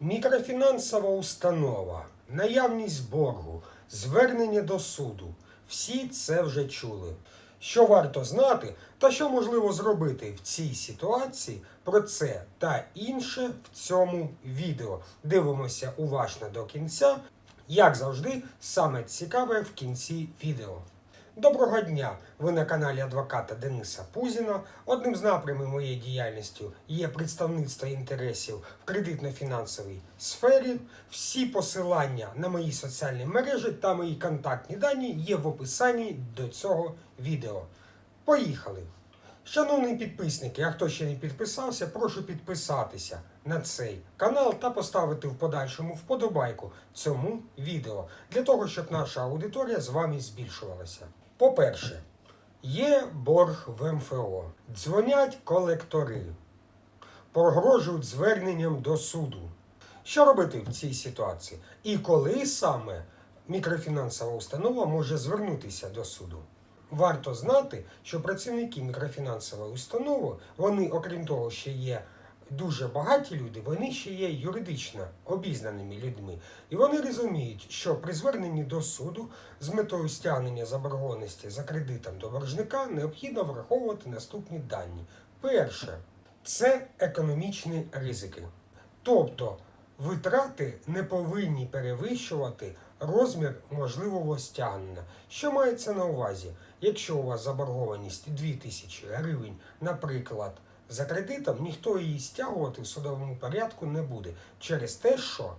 Мікрофінансова установа, наявність боргу, звернення до суду. Всі це вже чули. Що варто знати та що можливо зробити в цій ситуації, про це та інше в цьому відео. Дивимося уважно до кінця. Як завжди, саме цікаве в кінці відео. Доброго дня! Ви на каналі адвоката Дениса Пузіна. Одним з напрямів моєї діяльності є представництво інтересів в кредитно-фінансовій сфері. Всі посилання на мої соціальні мережі та мої контактні дані є в описанні до цього відео. Поїхали! Шановні підписники, а хто ще не підписався, прошу підписатися на цей канал та поставити в подальшому вподобайку цьому відео для того, щоб наша аудиторія з вами збільшувалася. По-перше, є борг в МФО, дзвонять колектори, погрожують зверненням до суду. Що робити в цій ситуації? І коли саме мікрофінансова установа може звернутися до суду? Варто знати, що працівники мікрофінансової установи, вони, окрім того, що є дуже багаті люди, вони ще є юридично обізнаними людьми. І вони розуміють, що при зверненні до суду з метою стягнення заборгованості за кредитом до боржника необхідно враховувати наступні дані. Перше це економічні ризики. Тобто витрати не повинні перевищувати розмір можливого стягнення. Що мається на увазі? Якщо у вас заборгованість 2000 гривень, наприклад, за кредитом, ніхто її стягувати в судовому порядку не буде через те, що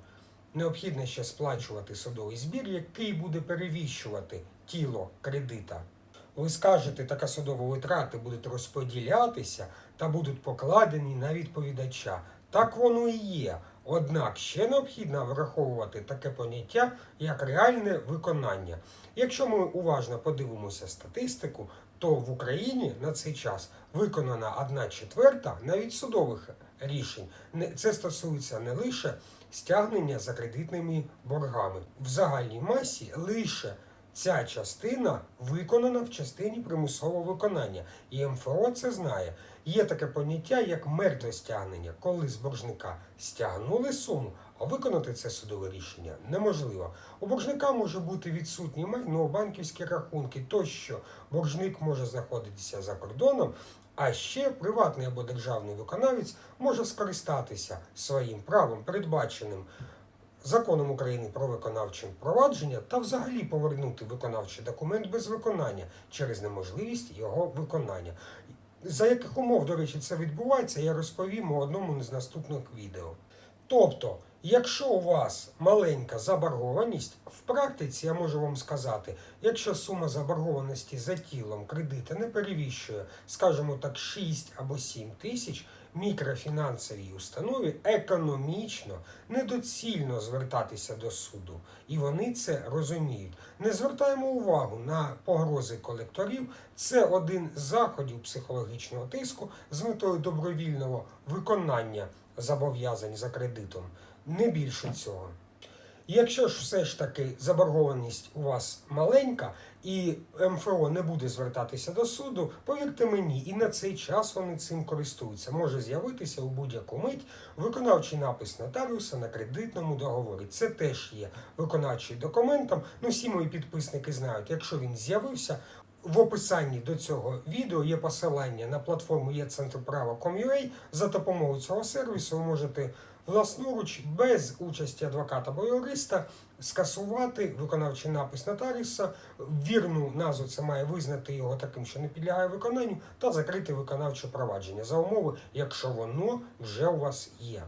необхідно ще сплачувати судовий збір, який буде перевіщувати тіло кредита. Ви скажете, така судова витрати будуть розподілятися та будуть покладені на відповідача. Так воно і є. Однак ще необхідно враховувати таке поняття, як реальне виконання. Якщо ми уважно подивимося статистику, то в Україні на цей час виконана одна четверта навіть судових рішень. Це стосується не лише стягнення за кредитними боргами. В загальній масі лише Ця частина виконана в частині примусового виконання, і МФО це знає. Є таке поняття, як мертве стягнення, коли з боржника стягнули суму, а виконати це судове рішення неможливо. У боржника може бути відсутні майно, банківські рахунки тощо. Боржник може знаходитися за кордоном, а ще приватний або державний виконавець може скористатися своїм правом, передбаченим законом України про виконавче провадження та взагалі повернути виконавчий документ без виконання через неможливість його виконання. За яких умов, до речі, це відбувається, я розповім у одному з наступних відео. Тобто, якщо у вас маленька заборгованість, в практиці я можу вам сказати, якщо сума заборгованості за тілом кредита не перевіщує, скажімо так, 6 або 7 тисяч, мікрофінансовій установі економічно недоцільно звертатися до суду. І вони це розуміють. Не звертаємо увагу на погрози колекторів. Це один з заходів психологічного тиску з метою добровільного виконання зобов'язань за кредитом. Не більше цього. Якщо ж все ж таки заборгованість у вас маленька і МФО не буде звертатися до суду, повірте мені, і на цей час вони цим користуються. Може з'явитися у будь-яку мить виконавчий напис нотаріуса на кредитному договорі. Це теж є виконавчий документом. Ну, всі мої підписники знають, якщо він з'явився. В описанні до цього відео є посилання на платформу є-центр-права.com.ua. За допомогою цього сервісу ви можете власноруч без участі адвоката або юриста скасувати виконавчий напис нотаріуса. Вірну назву це має визнати його таким, що не підлягає виконанню, та закрити виконавче провадження за умови, якщо воно вже у вас є.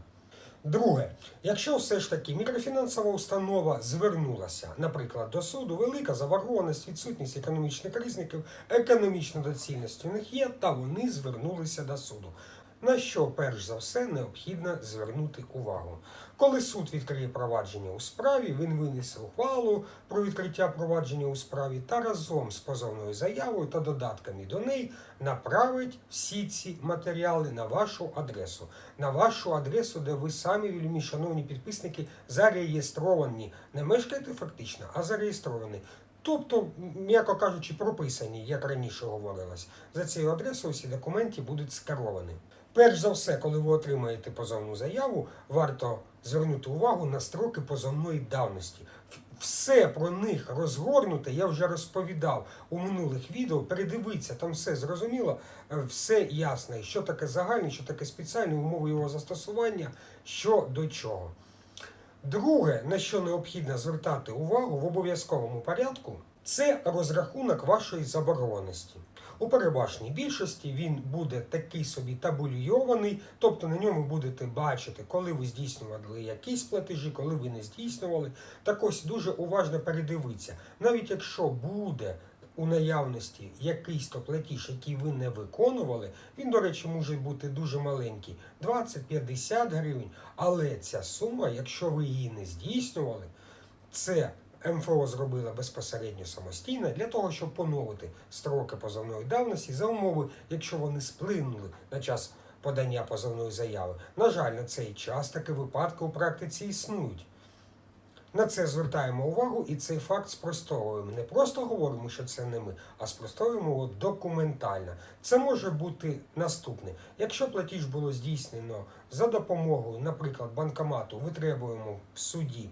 Друге, якщо все ж таки мікрофінансова установа звернулася, наприклад, до суду, велика заборгованість, відсутність економічних ризників, економічна доцільність у них є, та вони звернулися до суду. На що перш за все необхідно звернути увагу. Коли суд відкриє провадження у справі, він винесе ухвалу про відкриття провадження у справі та разом з позовною заявою та додатками до неї направить всі ці матеріали на вашу адресу, на вашу адресу, де ви самі, вельми шановні підписники, зареєстровані. Не мешкаєте фактично, а зареєстровані. Тобто, м'яко кажучи, прописані, як раніше говорилось. За цією адресою всі документи будуть скеровані. Перш за все, коли ви отримаєте позовну заяву, варто звернути увагу на строки позовної давності. Все про них розгорнуте, я вже розповідав у минулих відео. Передивіться, там все зрозуміло, е, все ясно. Що таке загальне, що таке спеціальне, умови його застосування, що до чого. Друге, на що необхідно звертати увагу в обов'язковому порядку, це розрахунок вашої заборгованості. У переважній більшості він буде такий собі табульйований, тобто на ньому будете бачити, коли ви здійснювали якісь платежі, коли ви не здійснювали. Так ось дуже уважно передивіться. Навіть якщо буде у наявності якийсь то платіж, який ви не виконували, він, до речі, може бути дуже маленький 20-50 гривень. Але ця сума, якщо ви її не здійснювали, це МФО зробила безпосередньо самостійно для того, щоб поновити строки позовної давності за умови, якщо вони сплинули на час подання позовної заяви. На жаль, на цей час такі випадки у практиці існують. На це звертаємо увагу і цей факт спростовуємо. Не просто говоримо, що це не ми, а спростовуємо його документально. Це може бути наступне. Якщо платіж було здійснено за допомогою, наприклад, банкомату, витребуємо в суді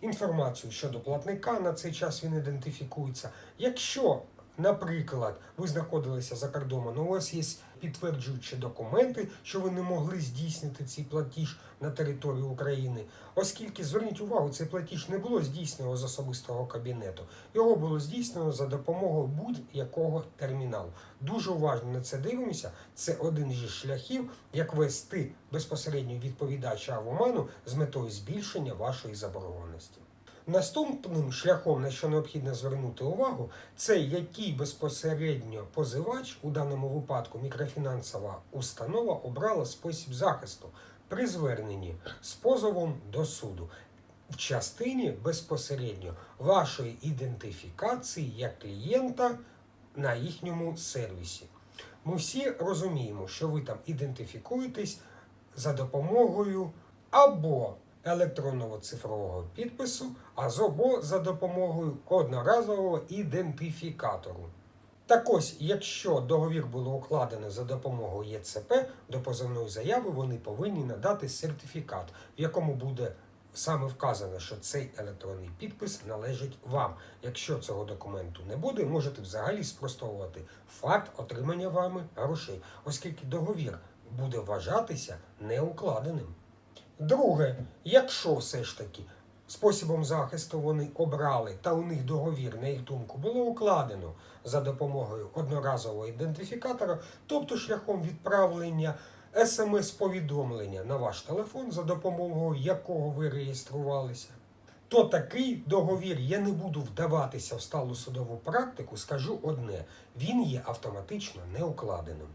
інформацію щодо платника, на цей час він ідентифікується. Якщо, наприклад, ви знаходилися за кордоном, у вас є підтверджуючі документи, що ви не могли здійснити цей платіж на території України, оскільки зверніть увагу, цей платіж не було здійснено з особистого кабінету. Його було здійснено за допомогою будь-якого терміналу. Дуже уважно на це дивимося. Це один зі шляхів, як вести безпосередньо відповідача в оману з метою збільшення вашої заборгованості. Наступним шляхом, на що необхідно звернути увагу, це який безпосередньо позивач, у даному випадку мікрофінансова установа, обрала спосіб захисту при зверненні з позовом до суду в частині безпосередньо вашої ідентифікації як клієнта на їхньому сервісі. Ми всі розуміємо, що ви там ідентифікуєтесь за допомогою або електронного цифрового підпису, або за допомогою одноразового ідентифікатору. Так ось, якщо договір було укладено за допомогою ЄЦП, до позовної заяви вони повинні надати сертифікат, в якому буде саме вказано, що цей електронний підпис належить вам. Якщо цього документу не буде, можете взагалі спростовувати факт отримання вами грошей, оскільки договір буде вважатися неукладеним. Друге, якщо все ж таки спосібом захисту вони обрали, та у них договір, на їх думку, було укладено за допомогою одноразового ідентифікатора, тобто шляхом відправлення смс-повідомлення на ваш телефон, за допомогою якого ви реєструвалися, то такий договір я не буду вдаватися в сталу судову практику, скажу одне: він є автоматично неукладеним.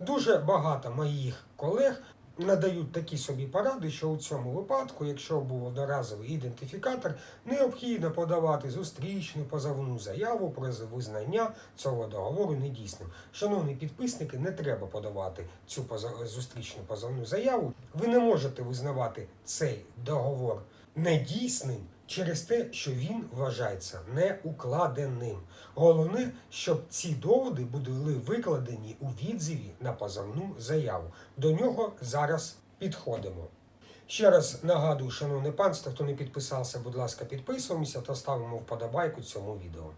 Дуже багато моїх колег надають такі собі поради, що у цьому випадку, якщо був одноразовий ідентифікатор, необхідно подавати зустрічну позовну заяву про визнання цього договору недійсним. Шановні підписники, не треба подавати цю зустрічну позовну заяву. Ви не можете визнавати цей договор недійсним через те, що він вважається неукладеним. Головне, щоб ці доводи були викладені у відзиві на позовну заяву. До нього зараз підходимо. Ще раз нагадую, шановне панство, хто не підписався, будь ласка, підписуємося та ставимо вподобайку цьому відео.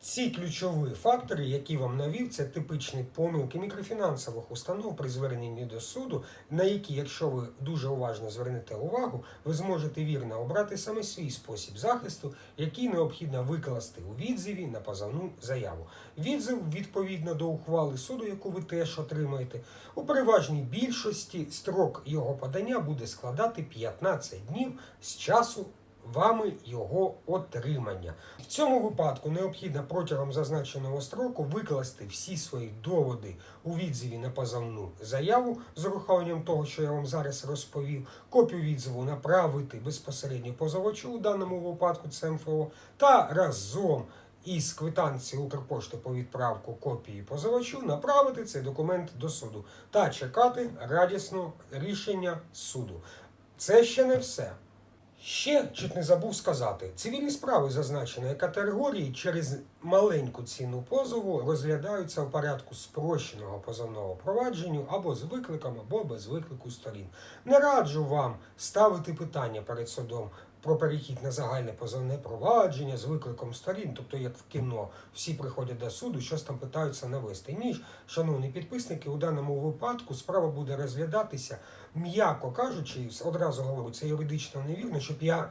Ці ключові фактори, які вам навів, це типичні помилки мікрофінансових установ при зверненні до суду, на які, якщо ви дуже уважно звернете увагу, ви зможете вірно обрати саме свій спосіб захисту, який необхідно викласти у відзиві на позовну заяву. Відзив відповідно до ухвали суду, яку ви теж отримаєте. У переважній більшості строк його подання буде складати 15 днів з часу вами його отримання. В цьому випадку необхідно протягом зазначеного строку викласти всі свої доводи у відзиві на позовну заяву з урахуванням того, що я вам зараз розповів, копію відзиву направити безпосередньо позовачу у даному випадку це МФО, та разом із квитанції Укрпошти по відправку копії позивачу направити цей документ до суду та чекати радісного рішення суду. Це ще не все. Ще чуть не забув сказати, цивільні справи зазначеної категорії через маленьку ціну позову розглядаються у порядку спрощеного позовного провадження або з викликом, або без виклику сторін. Не раджу вам ставити питання перед судом про перехід на загальне позовне провадження з викликом сторін, тобто як в кіно, всі приходять до суду, щось там питаються навести. Ніж, шановні підписники, у даному випадку справа буде розглядатися, м'яко кажучи, одразу говорю, це юридично невірно, щоб я.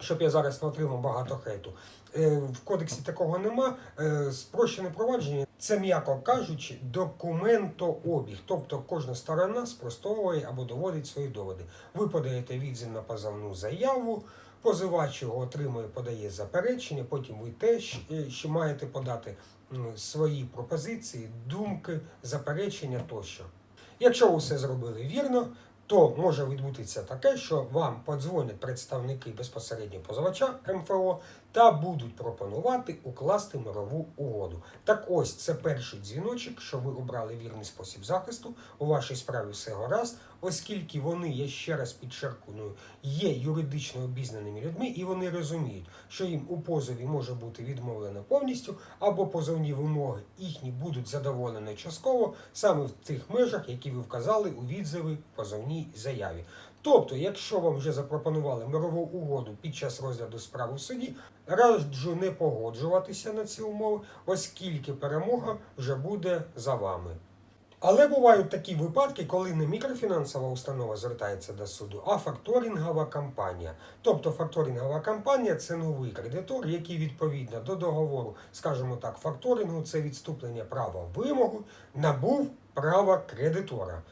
Щоб я зараз не отримав багато хейту. Е, в кодексі такого нема. Е, спрощене провадження це, м'яко кажучи, документообіг. Тобто кожна сторона спростовує або доводить свої доводи. Ви подаєте відзив на позовну заяву, позивач його отримує, подає заперечення, потім ви теж е, ще маєте подати свої пропозиції, думки, заперечення тощо. Якщо ви все зробили вірно, то може відбутися таке, що вам подзвонять представники безпосередньо позивача МФО та будуть пропонувати укласти мирову угоду. Так ось це перший дзвіночок, що ви обрали вірний спосіб захисту. У вашій справі все гаразд, оскільки вони, я ще раз підчеркую, є юридично обізнаними людьми, і вони розуміють, що їм у позові може бути відмовлено повністю, або позовні вимоги їхні будуть задоволені частково саме в тих межах, які ви вказали у відзиві позовній заяві. Тобто, якщо вам вже запропонували мирову угоду під час розгляду справи в суді, раджу не погоджуватися на ці умови, оскільки перемога вже буде за вами. Але бувають такі випадки, коли не мікрофінансова установа звертається до суду, а факторингова компанія. Тобто факторингова компанія це новий кредитор, який відповідно до договору, скажімо так, факторингу це відступлення права вимогу, набув права кредитора.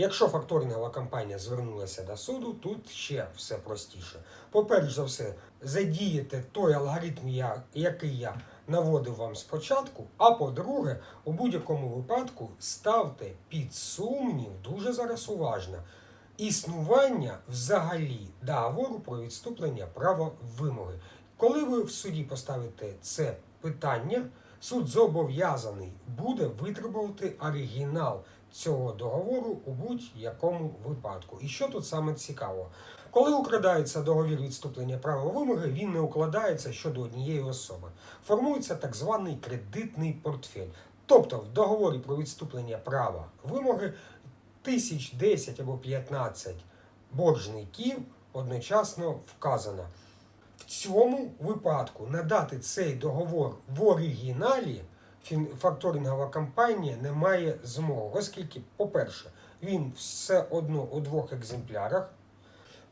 Якщо факторингова компанія звернулася до суду, тут ще все простіше. По-перше за все, задіяти той алгоритм, який я наводив вам спочатку. А по-друге, у будь-якому випадку ставте під сумнів дуже зараз уважно існування взагалі договору про відступлення права вимоги. Коли ви в суді поставите це питання, суд зобов'язаний буде витребувати оригінал цього договору у будь-якому випадку. І що тут саме цікаво? Коли укладається договір відступлення права вимоги, він не укладається щодо однієї особи. Формується так званий кредитний портфель. Тобто в договорі про відступлення права вимоги тисяч 10 або 15 боржників одночасно вказано. В цьому випадку надати цей договор в оригіналі факторингова компанія не має змоги, оскільки, по-перше, він все одно у двох екземплярах.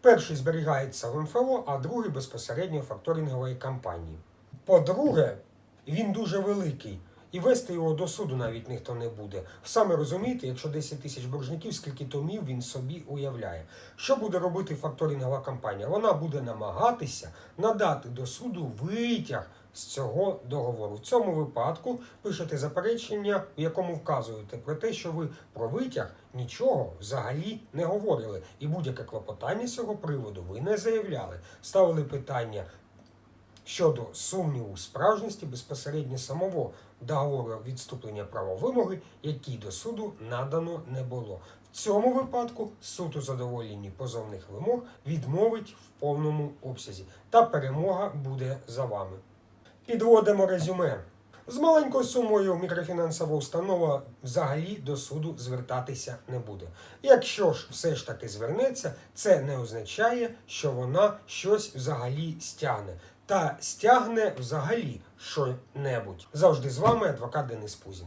Перший зберігається в МФО, а другий безпосередньо факторингової компанії. По-друге, він дуже великий. І вести його до суду навіть ніхто не буде. Саме розумієте, якщо 10 тисяч боржників, скільки томів він собі уявляє. Що буде робити факторингова компанія? Вона буде намагатися надати до суду витяг з цього договору. В цьому випадку пишете заперечення, в якому вказуєте про те, що ви про витяг нічого взагалі не говорили. І будь-яке клопотання з цього приводу ви не заявляли. Ставили питання щодо сумніву справжності безпосередньо самого договору відступлення права вимоги, який до суду надано не було. В цьому випадку суд у задоволенні позовних вимог відмовить в повному обсязі, та перемога буде за вами. Підводимо резюме. З маленькою сумою мікрофінансова установа взагалі до суду звертатися не буде. Якщо ж все ж таки звернеться, це не означає, що вона щось взагалі стягне. Та стягне взагалі що-небудь. Завжди з вами адвокат Денис Пузін.